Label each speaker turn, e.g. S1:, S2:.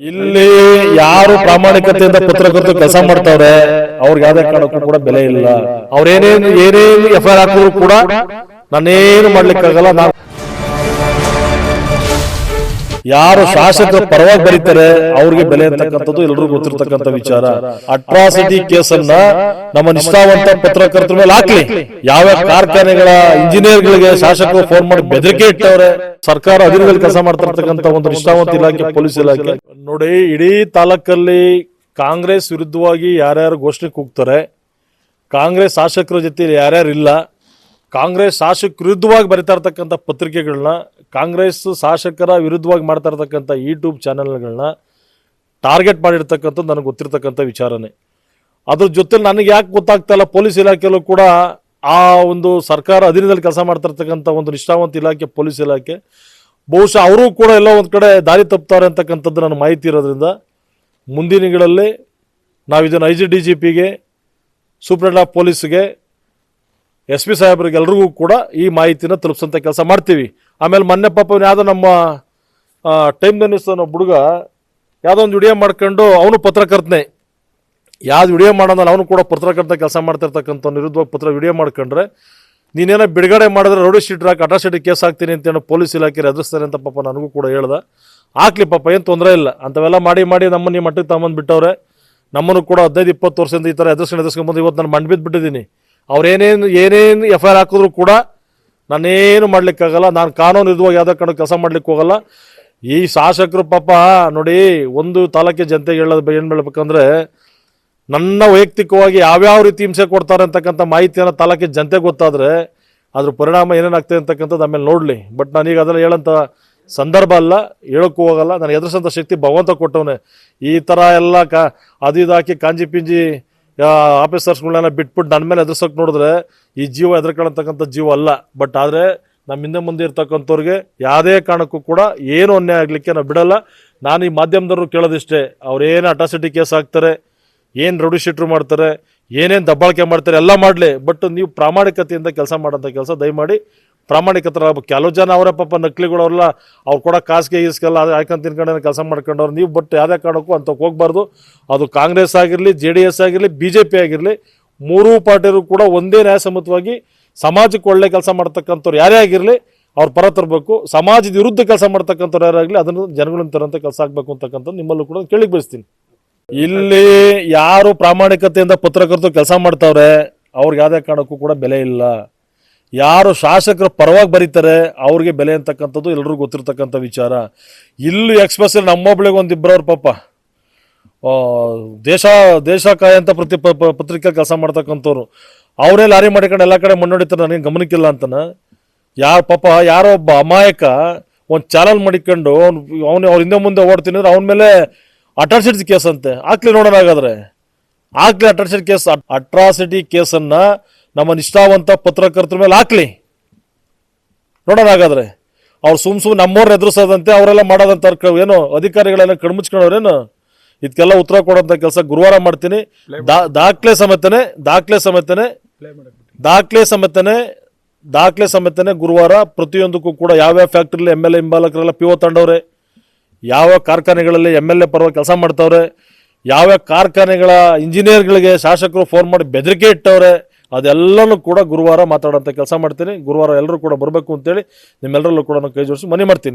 S1: ಇಲ್ಲಿ ಯಾರು ಪ್ರಾಮಾಣಿಕತೆಯಿಂದ ಪತ್ರಕರ್ತರು ಕೆಲಸ ಮಾಡ್ತಾವ್ರೆ, ಅವ್ರಿಗೆ ಯಾವ್ದೇ ಕಾರಣಕ್ಕೂ ಕೂಡ ಬೆಲೆ ಇಲ್ಲ. ಅವ್ರೇನೇನು ಏನೇನು ಎಫ್ ಐ ಆರ್ ಕೂಡ ನಾನೇನು ಮಾಡ್ಲಿಕ್ಕಾಗಲ್ಲ, ನಾನು ಯಾರು ಶಾಸಕರ ಪರವಾಗಿ ಬರೀತಾರೆ, ಅವ್ರಿಗೆ ಬೆಲೆ ಅಂತಕ್ಕಂಥದ್ದು ಎಲ್ರಿಗೂ ಗೊತ್ತಿರ್ತಕ್ಕಂಥ ವಿಚಾರ. ಅಟ್ರಾಸಿಟಿ ಕೇಸನ್ನ ನಮ್ಮ ನಿಷ್ಠಾವಂತ ಪತ್ರಕರ್ತರ ಮೇಲೆ ಹಾಕ್ಲಿ. ಯಾವ ಕಾರ್ಖಾನೆಗಳ ಇಂಜಿನಿಯರ್ಗಳಿಗೆ ಶಾಸಕರು ಫೋನ್ ಮಾಡಿ ಬೆದರಿಕೆ ಇಟ್ಟವ್ರೆ. ಸರ್ಕಾರ ಅಧೀನದಲ್ಲಿ ಕೆಲಸ ಮಾಡ್ತಿರ್ತಕ್ಕಂಥ ಒಂದು ನಿಷ್ಠಾವಂತ ಇಲಾಖೆ, ಪೊಲೀಸ್ ಇಲಾಖೆ. ನೋಡಿ, ಇಡೀ ತಾಲೂಕಲ್ಲಿ ಕಾಂಗ್ರೆಸ್ ವಿರುದ್ಧವಾಗಿ ಯಾರ್ಯಾರು ಘೋಷಣೆ ಕೂಗ್ತಾರೆ, ಕಾಂಗ್ರೆಸ್ ಶಾಸಕರ ಜೊತೆ ಯಾರ್ಯಾರು ಇಲ್ಲ, ಕಾಂಗ್ರೆಸ್ ಶಾಸಕ ವಿರುದ್ಧವಾಗಿ ಬರಿತಾ ಇರ್ತಕ್ಕಂಥ ಪತ್ರಿಕೆಗಳನ್ನ, ಕಾಂಗ್ರೆಸ್ ಶಾಸಕರ ವಿರುದ್ಧವಾಗಿ ಮಾಡ್ತಾ ಇರ್ತಕ್ಕಂಥ ಯೂಟ್ಯೂಬ್ ಚಾನೆಲ್ಗಳನ್ನ ಟಾರ್ಗೆಟ್ ಮಾಡಿರ್ತಕ್ಕಂಥದ್ದು ನನಗೆ ಗೊತ್ತಿರ್ತಕ್ಕಂಥ ವಿಚಾರನೇ. ಅದ್ರ ಜೊತೆ ನನಗೆ ಯಾಕೆ ಗೊತ್ತಾಗ್ತಾ ಇಲ್ಲ, ಪೊಲೀಸ್ ಇಲಾಖೆಯಲ್ಲೂ ಕೂಡ ಆ ಒಂದು ಸರ್ಕಾರ ಅಧೀನದಲ್ಲಿ ಕೆಲಸ ಮಾಡ್ತಾ ಇರ್ತಕ್ಕಂಥ ಒಂದು ನಿಷ್ಠಾವಂತ ಇಲಾಖೆ, ಪೊಲೀಸ್ ಇಲಾಖೆ ಬಹುಶಃ ಅವರು ಕೂಡ ಎಲ್ಲ ಒಂದು ಕಡೆ ದಾರಿ ತಪ್ತಾರೆ ಅಂತಕ್ಕಂಥದ್ದು ನನ್ನ ಮಾಹಿತಿ ಇರೋದ್ರಿಂದ ಮುಂದಿನಗಳಲ್ಲಿ ದಿನಗಳಲ್ಲಿ ನಾವು ಇದನ್ನು ಐ ಜಿ ಡಿ ಜಿ ಪಿಗೆ ಸೂಪ್ರೆಂಟ್ ಆಫ್ ಪೊಲೀಸ್ಗೆ ಎಸ್ ಪಿ ಸಾಹೇಬ್ರಿಗೆ ಎಲ್ರಿಗೂ ಕೂಡ ಈ ಮಾಹಿತಿನ ತಲುಪಿಸೋಂಥ ಕೆಲಸ ಮಾಡ್ತೀವಿ. ಆಮೇಲೆ ಮೊನ್ನೆ ಪಾಪ ಯಾವುದೋ ನಮ್ಮ ಟೈಮ್ ನ್ಯೂಸ್ ಅನ್ನೋ ಹುಡುಗ ಯಾವುದೋ ಒಂದು ವಿಡಿಯೋ ಮಾಡ್ಕೊಂಡು ಅವನು ಪತ್ರಕರ್ತನೆ. ಯಾವ್ದು ವಿಡಿಯೋ ಮಾಡೋದಲ್ಲ ಅವನು ಕೂಡ ಪತ್ರಕರ್ತನ ಕೆಲಸ ಮಾಡ್ತಿರ್ತಕ್ಕಂಥ ನಿರುದ್ಯೋಗ ಪತ್ರ ವಿಡಿಯೋ ಮಾಡ್ಕೊಂಡ್ರೆ ನೀನೇನೋ ಬಿಡುಗಡೆ ಮಾಡಿದ್ರೆ ರೋಡ್ ಶೀಟ್ ಹಾಕಿ ಅಟ್ರಾಸಿಟಿ ಕೇಸ್ ಹಾಕ್ತೀನಿ ಅಂತ ಹೇಳಿ ಪೊಲೀಸ್ ಇಲಾಖೆ ಎದುರಿಸ್ತಾರೆ ಅಂತ ಪಾಪ ನನಗೂ ಕೂಡ ಹೇಳ್ದೆ. ಹಾಕ್ಲಿ ಪಾಪ, ಏನು ತೊಂದರೆ ಇಲ್ಲ. ಅಂಥವೆಲ್ಲ ಮಾಡಿ ಮಾಡಿ ನಮ್ಮನ್ನು ಈ ಮಟ್ಟಕ್ಕೆ ತಗೊಂಬಂದು ಬಿಟ್ಟವ್ರೆ. ನಮ್ಮನ್ನು ಕೂಡ ಹದಿನೈದು, ಇಪ್ಪತ್ತು ವರ್ಷದಿಂದ ಈ ಥರ ಎದುರಿಸ್ಕೊಂಡು ಎದುರಿಸ್ಕೊಂಬಂದು ಇವತ್ತು ನಾನು ಮಂಡ್ ಬಿದ್ದು ಬಿಟ್ಟಿದ್ದೀನಿ. ಅವ್ರೇನೇನು ಏನೇನು ಎಫ್ ಐ ಆರ್ ಹಾಕಿದ್ರು ಕೂಡ ನಾನೇನು ಮಾಡ್ಲಿಕ್ಕಾಗಲ್ಲ ನಾನು ಕಾನೂನು ಇದುವಾಗ ಯಾವುದೇ ಕಡೆ ಕೆಲಸ ಮಾಡ್ಲಿಕ್ಕೆ ಹೋಗಲ್ಲ. ಈ ಶಾಸಕರು ಪಾಪ, ನೋಡಿ, ಒಂದು ತಾಲೂಕಿನ ಜನತೆಗೆ ಹೇಳೋದು ಏನು ಹೇಳ್ಬೇಕಂದ್ರೆ ನನ್ನ ವೈಯಕ್ತಿಕವಾಗಿ ಯಾವ್ಯಾವ ರೀತಿ ಹಿಂಸೆ ಕೊಡ್ತಾರೆ ಅಂತಕ್ಕಂಥ ಮಾಹಿತಿಯನ್ನು ತಾಲೂಕಿನ ಜನತೆ ಗೊತ್ತಾದ್ರೆ ಅದ್ರ ಪರಿಣಾಮ ಏನೇನಾಗ್ತದೆ ಅಂತಕ್ಕಂಥದ್ದು ಆಮೇಲೆ ನೋಡಲಿ. ಬಟ್ ಈಗ ಅದೆಲ್ಲ ಹೇಳೋಂಥ ಸಂದರ್ಭ ಅಲ್ಲ, ಹೇಳೋಕ್ಕೂ ಹೋಗಲ್ಲ. ನಾನು ಎದುರಿಸೋಂಥ ಶಕ್ತಿ ಭಗವಂತ ಕೊಟ್ಟವನೇ. ಈ ಥರ ಎಲ್ಲ ಕಾ, ಅದು ಇದು ಕಾಂಜಿ ಪಿಂಜಿ ಆಫೀಸರ್ಸ್ಗಳನ್ನೆಲ್ಲ ಬಿಟ್ಬಿಟ್ಟು ನನ್ನ ಮೇಲೆ ಎದುರ್ಸೋಕೆ ನೋಡಿದ್ರೆ ಈ ಜೀವ ಎದುರ್ಕೊಳ್ಳತಕ್ಕಂಥ ಜೀವ ಅಲ್ಲ. ಬಟ್ ಆದರೆ ನಮ್ಮ ಹಿಂದೆ ಮುಂದೆ ಇರ್ತಕ್ಕಂಥವ್ರಿಗೆ ಯಾವುದೇ ಕಾರಣಕ್ಕೂ ಕೂಡ ಏನು ಅನ್ಯಾಯ ಆಗಲಿಕ್ಕೆ ನಾವು ಬಿಡಲ್ಲ. ನಾನು ಈ ಮಾಧ್ಯಮದವರು ಕೇಳೋದಿಷ್ಟೇ. ಅವ್ರೇನು ಅಟಾಸಿಟಿ ಕೇಸ್ ಹಾಕ್ತಾರೆ ಏನು ರೌಡಿ ಶೀಟ್ರು ಮಾಡ್ತಾರೆ, ಏನೇನು ದಬ್ಬಾಳಿಕೆ ಮಾಡ್ತಾರೆ ಎಲ್ಲ ಮಾಡಲಿ ಬಟ್ ನೀವು ಪ್ರಾಮಾಣಿಕತೆಯಿಂದ ಕೆಲಸ ಮಾಡೋಂಥ ಕೆಲಸ ದಯಮಾಡಿ ಪ್ರಾಮಾಣಿಕತರ ಕೆಲವು ಜನ ಅವರೇ ಪಾಪ ನಕ್ಲಿಗಳು ಅವರೆಲ್ಲ ಅವ್ರು ಕೂಡ ಕಾಸಿಗೆ ಈಸ್ಗೆಲ್ಲ ಹಾಕೊಂಡು ತಿನ್ಕೊಂಡು ಕೆಲಸ ಮಾಡ್ಕೊಂಡವ್ರು. ನೀವು ಬಟ್ ಯಾವುದೇ ಕಾರಣಕ್ಕೂ ಅಂತಕ್ಕೆ ಹೋಗ್ಬಾರ್ದು. ಅದು ಕಾಂಗ್ರೆಸ್ ಆಗಿರಲಿ, ಜೆ ಡಿ ಎಸ್ ಆಗಿರಲಿ, ಬಿ ಜೆ ಪಿ ಆಗಿರಲಿ, ಮೂರೂ ಪಾರ್ಟಿಯರು ಕೂಡ ಒಂದೇ ನ್ಯಾಯಸಮ್ಮತವಾಗಿ ಸಮಾಜಕ್ಕೆ ಒಳ್ಳೆ ಕೆಲಸ ಮಾಡ್ತಕ್ಕಂಥವ್ರು ಯಾರೇ ಆಗಿರಲಿ, ಅವ್ರ ಪರ ತರಬೇಕು. ಸಮಾಜದ ವಿರುದ್ಧ ಕೆಲಸ ಮಾಡ್ತಕ್ಕಂಥವ್ರು ಯಾರಾಗಲಿ, ಅದನ್ನು ಜನಗಳನ್ನ ತರೋಂಥ ಕೆಲಸ ಆಗಬೇಕು ಅಂತಕ್ಕಂಥದ್ದು ನಿಮ್ಮಲ್ಲೂ ಕೂಡ ಕೇಳಿಗೆ ಬಯಸ್ತೀನಿ. ಇಲ್ಲಿ ಯಾರು ಪ್ರಾಮಾಣಿಕತೆಯಿಂದ ಪತ್ರಕರ್ತರು ಕೆಲಸ ಮಾಡ್ತಾವ್ರೆ, ಅವ್ರಿಗೆ ಯಾವುದೇ ಕಾರಣಕ್ಕೂ ಕೂಡ ಬೆಲೆ ಇಲ್ಲ. ಯಾರು ಶಾಸಕರ ಪರವಾಗಿ ಬರೀತಾರೆ, ಅವ್ರಿಗೆ ಬೆಲೆ ಅಂತಕ್ಕಂಥದ್ದು ಎಲ್ರಿಗೂ ಗೊತ್ತಿರ್ತಕ್ಕಂಥ ವಿಚಾರ. ಇಲ್ಲಿ ಎಕ್ಸ್ಪ್ರೆಸ್ ನಮ್ಮೊಬ್ಳಿಗೆ ಒಂದು ಇಬ್ಬರವ್ರ ಪಾಪ ದೇಶ ದೇಶ ಕಾಯಂತ ಪ್ರತಿ ಪತ್ರಿಕೆ ಕೆಲಸ ಮಾಡ್ತಕ್ಕಂಥವ್ರು. ಅವರೇ ಲಾರಿ ಮಾಡಿಕೊಂಡು ಎಲ್ಲ ಕಡೆ ಮಣ್ಣೊಡಿತಾರೆ ನನಗೆ ಗಮನಕ್ಕಿಲ್ಲ ಅಂತನ. ಯಾರು ಪಾಪ, ಯಾರೋ ಒಬ್ಬ ಅಮಾಯಕ, ಒಂದು ಚಾನಲ್ ಮಾಡಿಕೊಂಡು ಅವನು, ಅವ್ರ ಹಿಂದೆ ಮುಂದೆ ಓಡ್ತೀನಿ ಅಂದ್ರೆ ಅವನ ಮೇಲೆ ಅಟ್ರಾಸಿಟಿ ಕೇಸ್ ಅಂತೆ. ಹಾಕ್ಲಿ ನೋಡೋಣ ಹಾಗಾದ್ರೆ. ಹಾಕ್ಲಿ ಅಟ್ರಾಸಿಟಿ ಕೇಸ್ ಅಟ್ರಾಸಿಟಿ ಕೇಸನ್ನು ನಮ್ಮ ನಿಷ್ಠಾವಂತ ಪತ್ರಕರ್ತರ ಮೇಲೆ ಹಾಕ್ಲಿ. ನೋಡೋಣ ಹಾಗಾದ್ರೆ. ಅವ್ರು ಸುಮ್ ಸುಮ್ ನಮ್ಮವ್ರನ್ನ ಎದುರಿಸೋದಂತೆ ಅವರೆಲ್ಲ ಮಾಡೋದಂತ ಏನು ಅಧಿಕಾರಿಗಳೆಲ್ಲ ಕಣ್ಮುಚ್ಕೊಂಡವ್ರೇನು ಇದಕ್ಕೆಲ್ಲ ಉತ್ತರ ಕೊಡೋಂಥ ಕೆಲಸ ಗುರುವಾರ ಮಾಡ್ತೀನಿ. ದಾಖಲೆ ಸಮೇತನೆ ದಾಖಲೆ ಸಮೇತನೆ ದಾಖಲೆ ಸಮೇತನೆ ದಾಖಲೆ ಸಮೇತನೆ ಗುರುವಾರ ಪ್ರತಿಯೊಂದಕ್ಕೂ ಕೂಡ ಯಾವ್ಯಾವ ಫ್ಯಾಕ್ಟ್ರಿಲಿ ಎಂ ಎಲ್ ಎ ಹಿಂಬಾಲಕರೆಲ್ಲ ಪಿ ಓ ತಂಡವ್ರೆ ಯಾವ ಕಾರ್ಖಾನೆಗಳಲ್ಲಿ ಎಂ ಎಲ್ ಎ ಪರವಾಗಿ ಕೆಲಸ ಮಾಡ್ತಾವ್ರೆ, ಯಾವ ಕಾರ್ಖಾನೆಗಳ ಇಂಜಿನಿಯರ್ಗಳಿಗೆ ಶಾಸಕರು ಫೋನ್ ಮಾಡಿ ಬೆದರಿಕೆ ಇಟ್ಟವ್ರೆ, ಅದೆಲ್ಲನೂ ಕೂಡ ಗುರುವಾರ ಮಾತಾಡೋಂಥ ಕೆಲಸ ಮಾಡ್ತೀನಿ. ಗುರುವಾರ ಎಲ್ಲರೂ ಕೂಡ ಬರಬೇಕು ಅಂತೇಳಿ ನಿಮ್ಮೆಲ್ಲರಲ್ಲೂ ಕೂಡ ನಾನು ಕೈ ಜೋಡಿಸಿ ಮನೆ ಮಾಡ್ತೀನಿ.